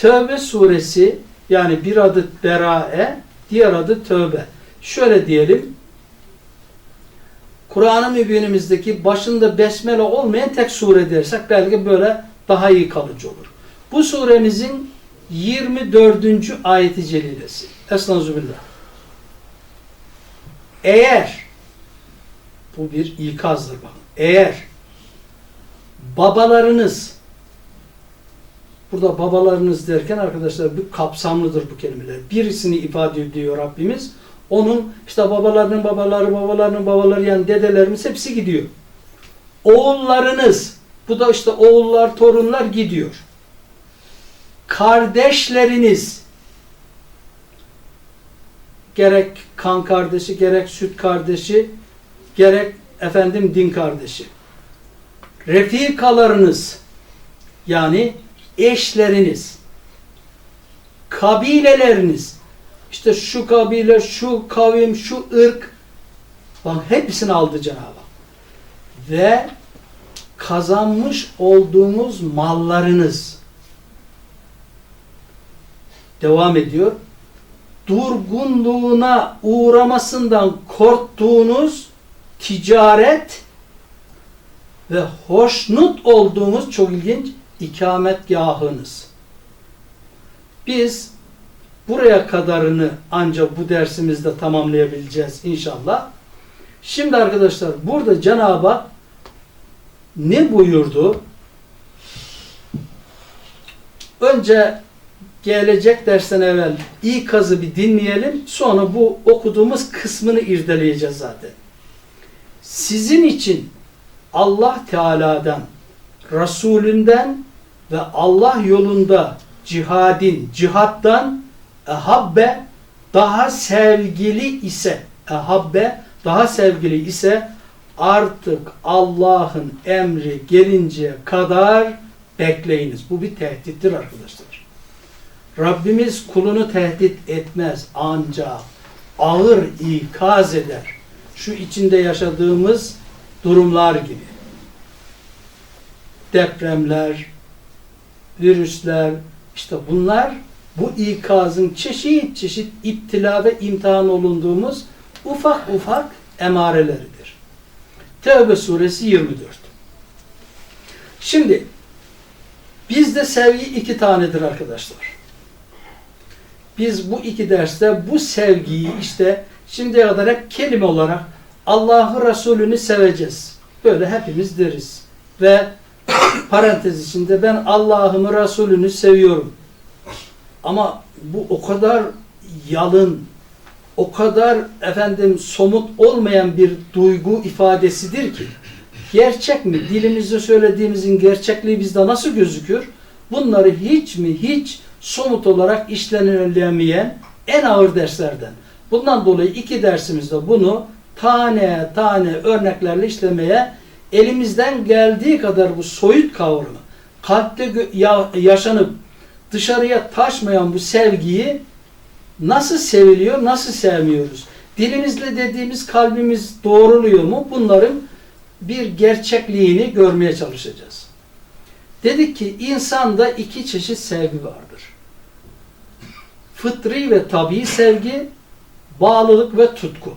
Tövbe suresi yani bir adı Berae, diğer adı Tövbe. Şöyle diyelim. Kur'an-ı Mübinimizdeki başında besmele olmayan tek sure dersek belki böyle daha iyi kalıcı olur. Bu suremizin 24. ayeti celilesi. Estağfirullah. Eğer bu bir ikazdır bakın. Eğer babalarınız burada babalarınız derken arkadaşlar bir kapsamlıdır bu kelimeler. Birisini ifade ediyor Rabbimiz. Onun işte babalarının babaları, babalarının babaları yani dedelerimiz hepsi gidiyor. Oğullarınız, bu da işte oğullar, torunlar gidiyor. Kardeşleriniz, gerek kan kardeşi, gerek süt kardeşi, gerek efendim din kardeşi. Refikalarınız, yani eşleriniz, kabileleriniz, işte şu kabile, şu kavim, şu ırk, bak hepsini aldı Cenab-ı Hak. Ve kazanmış olduğunuz mallarınız, devam ediyor, durgunluğuna uğramasından korktuğunuz ticaret ve hoşnut olduğunuz çok ilginç ikametgahınız. Biz buraya kadarını ancak bu dersimizde tamamlayabileceğiz inşallah. Şimdi arkadaşlar burada Cenab-ı Hak ne buyurdu? Önce gelecek dersten evvel ikazı bir dinleyelim. Sonra bu okuduğumuz kısmını irdeleyeceğiz zaten. Sizin için Allah Teala'dan, Resulünden ve Allah yolunda cihadin, cihattan ehabbe daha sevgili ise ehabbe daha sevgili ise artık Allah'ın emri gelinceye kadar bekleyiniz. Bu bir tehdittir arkadaşlar. Rabbimiz kulunu tehdit etmez ancak ağır ikaz eder. Şu içinde yaşadığımız durumlar gibi. Depremler, virüsler, işte bunlar bu ikazın çeşit çeşit iptila ve imtihan olunduğumuz ufak ufak emareleridir. Tevbe suresi 24. Şimdi bizde sevgi iki tanedir arkadaşlar. Biz bu iki derste bu sevgiyi işte şimdiye kadar hep kelime olarak Allah'ı Resulünü seveceğiz. Böyle hepimiz deriz. Ve parantez içinde ben Allah'ımı Resulünü seviyorum. Ama bu o kadar yalın, o kadar efendim somut olmayan bir duygu ifadesidir ki gerçek mi? Dilimizde söylediğimizin gerçekliği bizde nasıl gözüküyor? Bunları hiç mi hiç somut olarak işlenilemeyen en ağır derslerden. Bundan dolayı iki dersimizde bunu tane tane örneklerle işlemeye elimizden geldiği kadar bu soyut kavramı kalpte yaşanıp dışarıya taşmayan bu sevgiyi nasıl seviliyor, nasıl sevmiyoruz? Dilimizle dediğimiz kalbimiz doğruluyor mu? Bunların bir gerçekliğini görmeye çalışacağız. Dedik ki insanda iki çeşit sevgi vardır. Fıtri ve tabi sevgi, bağlılık ve tutku.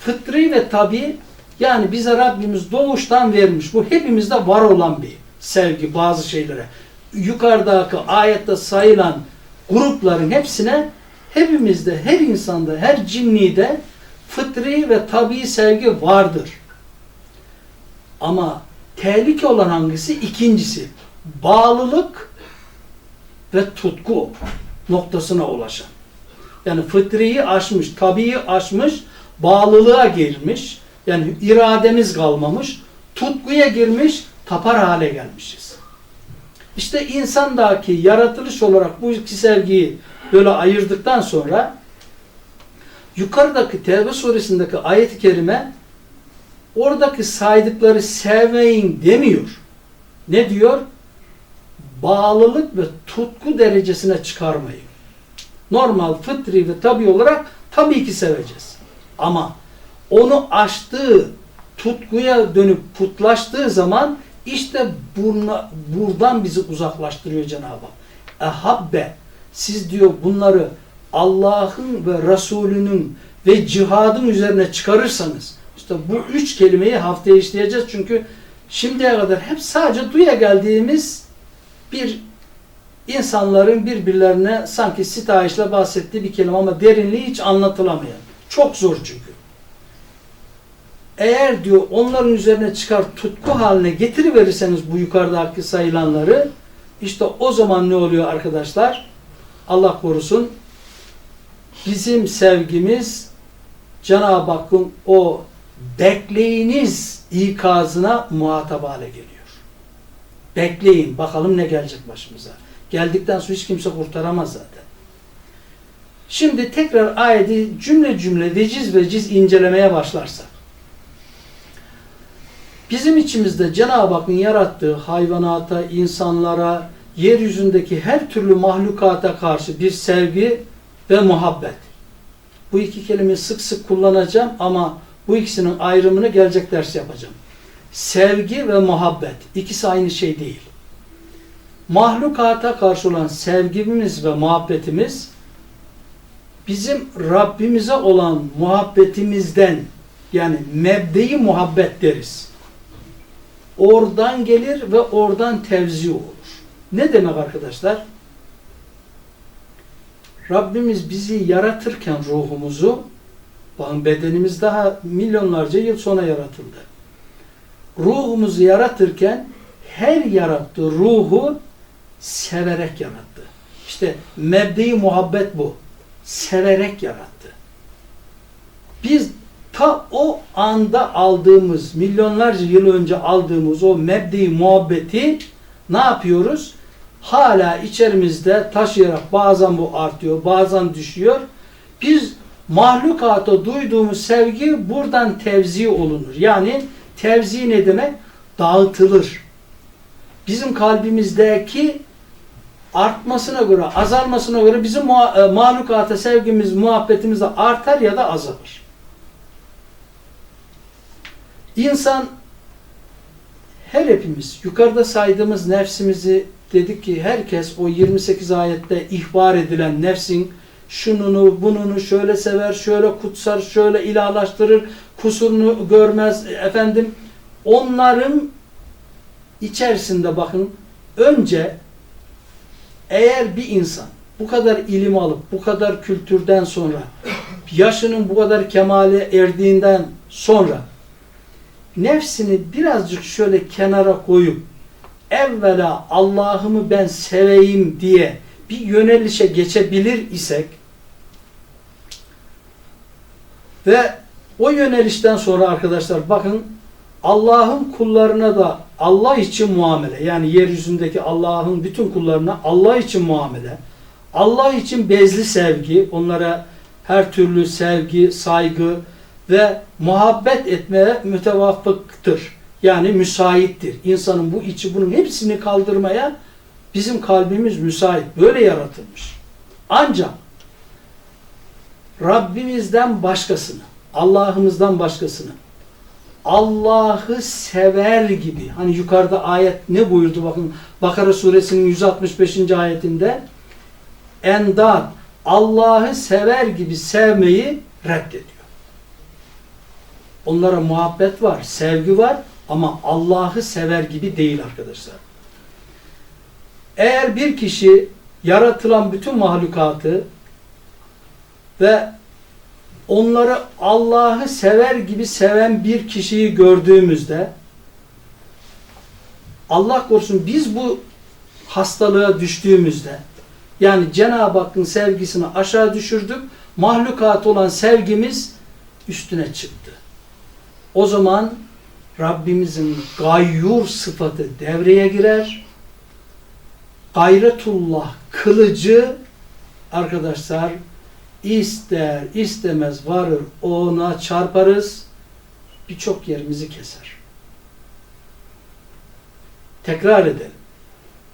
Fıtri ve tabi yani bize Rabbimiz doğuştan vermiş. Bu hepimizde var olan bir sevgi bazı şeylere. Yukarıdaki ayette sayılan grupların hepsine hepimizde, her insanda, her cinnide fıtri ve tabi sevgi vardır. Ama tehlike olan hangisi? İkincisi. Bağlılık ve tutku noktasına ulaşan. Yani fıtriyi aşmış, tabiyi aşmış, bağlılığa girmiş. Yani irademiz kalmamış, tutkuya girmiş, tapar hale gelmişiz. İşte insandaki yaratılış olarak bu iki sevgiyi böyle ayırdıktan sonra yukarıdaki Tevbe suresindeki ayet-i kerime oradaki saydıkları sevmeyin demiyor. Ne diyor? Bağlılık ve tutku derecesine çıkarmayın. Normal, fıtri ve tabi olarak tabii ki seveceğiz. Ama onu aştığı, tutkuya dönüp putlaştığı zaman işte burna, buradan bizi uzaklaştırıyor Cenab-ı Hak. ehabbe siz diyor bunları Allah'ın ve Resulünün ve cihadın üzerine çıkarırsanız işte bu üç kelimeyi haftaya işleyeceğiz çünkü şimdiye kadar hep sadece duya geldiğimiz bir insanların birbirlerine sanki sitayişle bahsettiği bir kelime ama derinliği hiç anlatılamayan. Çok zor çünkü. Eğer diyor onların üzerine çıkar tutku haline getiriverirseniz bu yukarıdaki sayılanları işte o zaman ne oluyor arkadaşlar? Allah korusun bizim sevgimiz Cenab-ı Hakk'ın o bekleyiniz ikazına muhatap hale geliyor. Bekleyin bakalım ne gelecek başımıza. Geldikten sonra hiç kimse kurtaramaz zaten. Şimdi tekrar ayeti cümle cümle veciz veciz incelemeye başlarsak. Bizim içimizde Cenab-ı Hakk'ın yarattığı hayvanata, insanlara, yeryüzündeki her türlü mahlukata karşı bir sevgi ve muhabbet. Bu iki kelimeyi sık sık kullanacağım ama bu ikisinin ayrımını gelecek ders yapacağım. Sevgi ve muhabbet ikisi aynı şey değil. Mahlukata karşı olan sevgimiz ve muhabbetimiz bizim Rabbimize olan muhabbetimizden yani mebdeyi muhabbet deriz. Oradan gelir ve oradan tevzi olur. Ne demek arkadaşlar? Rabbimiz bizi yaratırken ruhumuzu bakın bedenimiz daha milyonlarca yıl sonra yaratıldı. Ruhumuzu yaratırken her yarattığı ruhu severek yarattı. İşte mebde muhabbet bu. Severek yarattı. Biz ta o anda aldığımız, milyonlarca yıl önce aldığımız o mebde muhabbeti ne yapıyoruz? Hala içerimizde taşıyarak bazen bu artıyor, bazen düşüyor. Biz mahlukata duyduğumuz sevgi buradan tevzi olunur. Yani tevzi ne demek? Dağıtılır. Bizim kalbimizdeki artmasına göre, azalmasına göre bizim e, mahlukata sevgimiz, muhabbetimiz de artar ya da azalır. İnsan her hepimiz yukarıda saydığımız nefsimizi dedik ki herkes o 28 ayette ihbar edilen nefsin şununu bununu şöyle sever, şöyle kutsar, şöyle ilahlaştırır, kusurunu görmez efendim. Onların içerisinde bakın önce eğer bir insan bu kadar ilim alıp bu kadar kültürden sonra yaşının bu kadar kemale erdiğinden sonra nefsini birazcık şöyle kenara koyup evvela Allah'ımı ben seveyim diye bir yönelişe geçebilir isek ve o yönelişten sonra arkadaşlar bakın Allah'ın kullarına da Allah için muamele yani yeryüzündeki Allah'ın bütün kullarına Allah için muamele Allah için bezli sevgi onlara her türlü sevgi, saygı ve muhabbet etmeye mütevaffıktır. Yani müsaittir. İnsanın bu içi bunun hepsini kaldırmaya bizim kalbimiz müsait. Böyle yaratılmış. Ancak Rabbimizden başkasını, Allah'ımızdan başkasını Allah'ı sever gibi hani yukarıda ayet ne buyurdu bakın Bakara suresinin 165. ayetinde endat Allah'ı sever gibi sevmeyi reddediyor. Onlara muhabbet var, sevgi var ama Allah'ı sever gibi değil arkadaşlar. Eğer bir kişi yaratılan bütün mahlukatı ve onları Allah'ı sever gibi seven bir kişiyi gördüğümüzde Allah korusun biz bu hastalığa düştüğümüzde yani Cenab-ı Hakk'ın sevgisini aşağı düşürdük. Mahlukat olan sevgimiz üstüne çıktı. O zaman Rabbimizin gayyur sıfatı devreye girer. Gayretullah kılıcı arkadaşlar ister istemez varır ona çarparız birçok yerimizi keser. Tekrar edelim.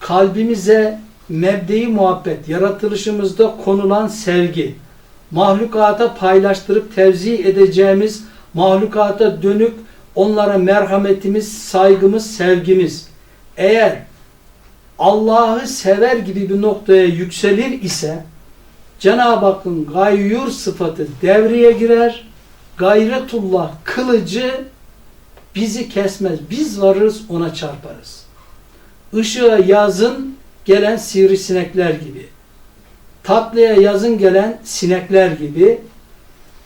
Kalbimize mebdeyi muhabbet, yaratılışımızda konulan sevgi, mahlukata paylaştırıp tevzi edeceğimiz mahlukata dönük onlara merhametimiz, saygımız, sevgimiz eğer Allah'ı sever gibi bir noktaya yükselir ise Cenab-ı Hakk'ın gayyur sıfatı devreye girer. Gayretullah kılıcı bizi kesmez. Biz varırız ona çarparız. Işığa yazın gelen sivrisinekler gibi. Tatlıya yazın gelen sinekler gibi.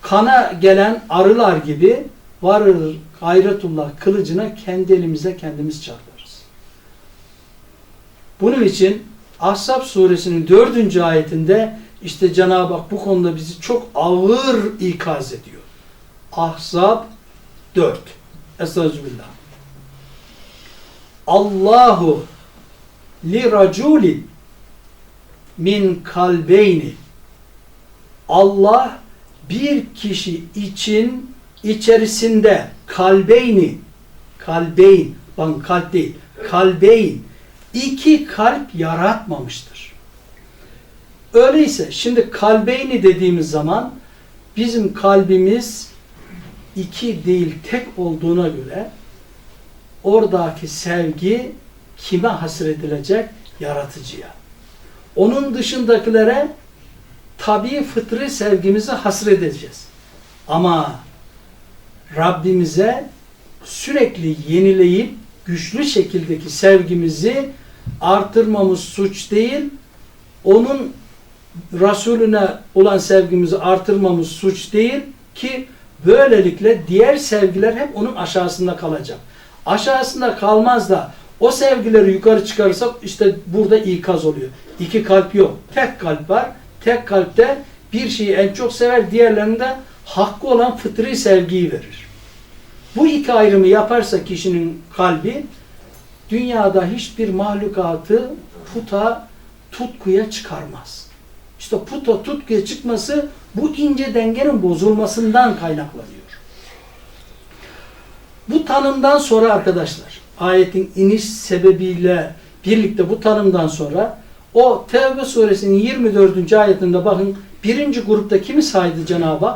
Kana gelen arılar gibi varır gayretullah kılıcına kendi elimize kendimiz çarparız. Bunun için Ahzab suresinin dördüncü ayetinde işte Cenab-ı Hak bu konuda bizi çok ağır ikaz ediyor. Ahzab 4. Estağfirullah. Allahu li raculin min kalbeyni Allah bir kişi için içerisinde kalbeyni kalbeyn bak kalp değil kalbeyn iki kalp yaratmamıştır. Öyleyse şimdi kalbeyni dediğimiz zaman bizim kalbimiz iki değil tek olduğuna göre oradaki sevgi kime hasredilecek? Yaratıcıya. Onun dışındakilere tabi fıtri sevgimizi hasredeceğiz. Ama Rabbimize sürekli yenileyip güçlü şekildeki sevgimizi artırmamız suç değil, onun Resulüne olan sevgimizi artırmamız suç değil ki böylelikle diğer sevgiler hep onun aşağısında kalacak. Aşağısında kalmaz da o sevgileri yukarı çıkarırsak işte burada ikaz oluyor. İki kalp yok. Tek kalp var. Tek kalpte bir şeyi en çok sever, diğerlerinde hakkı olan fıtri sevgiyi verir. Bu iki ayrımı yaparsa kişinin kalbi dünyada hiçbir mahlukatı puta, tutkuya çıkarmaz. İşte puta, tutkuya çıkması bu ince dengenin bozulmasından kaynaklanıyor. Bu tanımdan sonra arkadaşlar, ayetin iniş sebebiyle birlikte bu tanımdan sonra o Tevbe suresinin 24. ayetinde bakın birinci grupta kimi saydı Cenab-ı?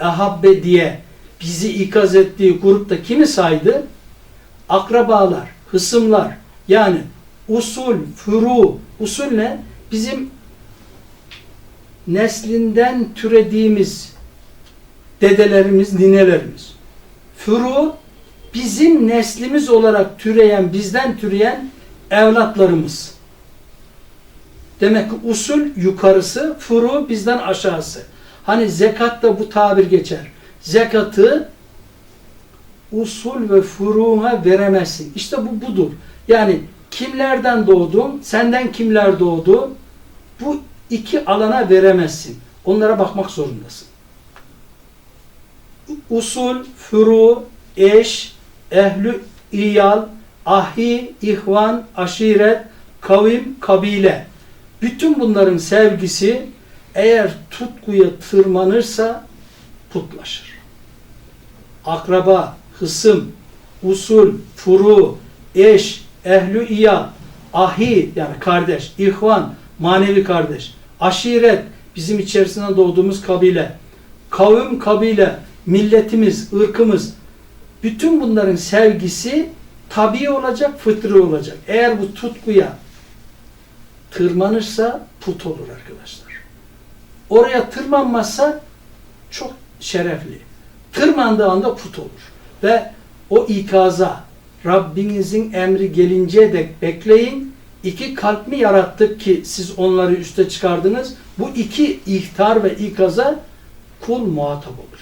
Ehabbe diye bizi ikaz ettiği grupta kimi saydı? Akrabalar, hısımlar yani usul, furu, usul ne? Bizim neslinden türediğimiz dedelerimiz, ninelerimiz. Furu bizim neslimiz olarak türeyen, bizden türeyen evlatlarımız. Demek ki usul yukarısı, furu bizden aşağısı. Hani zekatta bu tabir geçer. Zekatı usul ve furuğa veremezsin. İşte bu budur. Yani kimlerden doğdun, senden kimler doğdu, bu iki alana veremezsin. Onlara bakmak zorundasın. Usul, furu, eş, ehlü, iyal, ahi, ihvan, aşiret, kavim, kabile. Bütün bunların sevgisi eğer tutkuya tırmanırsa putlaşır. Akraba, hısım, usul, furu, eş, ehlü iyal, ahi yani kardeş, ihvan, manevi kardeş, aşiret bizim içerisinden doğduğumuz kabile, kavim kabile, milletimiz, ırkımız, bütün bunların sevgisi tabii olacak, fıtri olacak. Eğer bu tutkuya tırmanırsa put olur arkadaşlar. Oraya tırmanmazsa çok şerefli. Tırmandığı anda put olur. Ve o ikaza Rabbinizin emri gelinceye dek bekleyin. İki kalp mi yarattık ki siz onları üste çıkardınız? Bu iki ihtar ve ikaza kul muhatap olur.